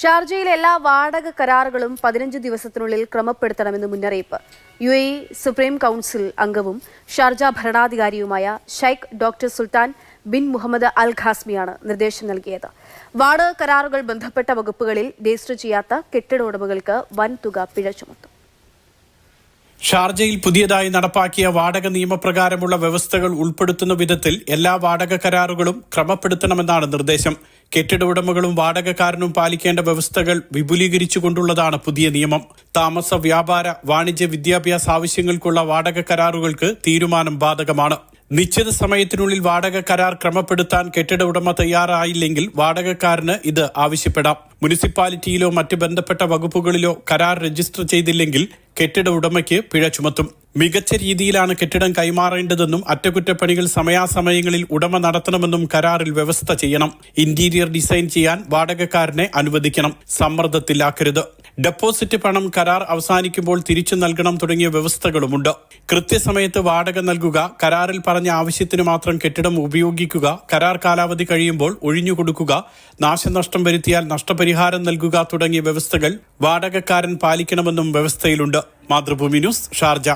ഷാർജയിൽ എല്ലാ വാടക കരാറുകളും പതിനഞ്ച് ദിവസത്തിനുള്ളിൽ ക്രമപ്പെടുത്തണമെന്ന് മുന്നറിയിപ്പ്. യു എ സുപ്രീം കൗൺസിൽ അംഗവും Sharjah ഭരണാധികാരിയുമായ Sheikh doctor Sultan bin Muhammad al ഖാസ്മിയാണ് നിർദ്ദേശം നൽകിയത്. വാടക കരാറുകൾ ബന്ധപ്പെട്ട വകുപ്പുകളിൽ രജിസ്റ്റർ ചെയ്യാത്ത കെട്ടിട ഉടമകൾക്ക് വൻതുക പിഴ ചുമത്തും. ഷാർജയിൽ പുതിയതായി നടപ്പാക്കിയ വാടക നിയമപ്രകാരമുള്ള വ്യവസ്ഥകൾ ഉൾപ്പെടുത്തുന്ന വിധത്തിൽ എല്ലാ വാടക കരാറുകളും ക്രമപ്പെടുത്തണമെന്നാണ് നിർദ്ദേശം. കെട്ടിട ഉടമകളും വാടകക്കാരനും പാലിക്കേണ്ട വ്യവസ്ഥകൾ വിപുലീകരിച്ചുകൊണ്ടുള്ളതാണ് പുതിയ നിയമം. താമസ വ്യാപാര വാണിജ്യ വിദ്യാഭ്യാസ ആവശ്യങ്ങൾക്കുള്ള വാടക കരാറുകൾക്ക് തീരുമാനം ബാധകമാണ്. നിശ്ചിത സമയത്തിനുള്ളിൽ വാടക കരാർ ക്രമപ്പെടുത്താൻ കെട്ടിട ഉടമ തയ്യാറായില്ലെങ്കിൽ വാടകക്കാരന് ഇത് ആവശ്യപ്പെടാം. മുനിസിപ്പാലിറ്റിയിലോ മറ്റ് ബന്ധപ്പെട്ട വകുപ്പുകളിലോ കരാർ രജിസ്റ്റർ ചെയ്തില്ലെങ്കിൽ കെട്ടിട ഉടമയ്ക്ക് പിഴ ചുമത്തും. മികച്ച രീതിയിലാണ് കെട്ടിടം കൈമാറേണ്ടതെന്നും അറ്റകുറ്റപ്പണികൾ സമയാസമയങ്ങളിൽ ഉടമ നടത്തണമെന്നും കരാറിൽ വ്യവസ്ഥ ചെയ്യണം. ഇന്റീരിയർ ഡിസൈൻ ചെയ്യാൻ വാടകക്കാരനെ അനുവദിക്കണം. സമ്മർദ്ദത്തിലാക്കരുത്. ഡെപ്പോസിറ്റ് പണം കരാർ അവസാനിക്കുമ്പോൾ തിരിച്ചു നൽകണം തുടങ്ങിയ വ്യവസ്ഥകളുമുണ്ട്. കൃത്യസമയത്ത് വാടക നൽകുക കരാറിൽ പറഞ്ഞ ആവശ്യത്തിന് മാത്രം കെട്ടിടം ഉപയോഗിക്കുക കരാർ കാലാവധി കഴിയുമ്പോൾ ഒഴിഞ്ഞുകൊടുക്കുക നാശനഷ്ടം വരുത്തിയാൽ നഷ്ടപരിഹാരം നൽകുക തുടങ്ങിയ വ്യവസ്ഥകൾ വാടകക്കാരൻ പാലിക്കണമെന്നും വ്യവസ്ഥയിലുണ്ട്. Mathrubhumi news Sharjah.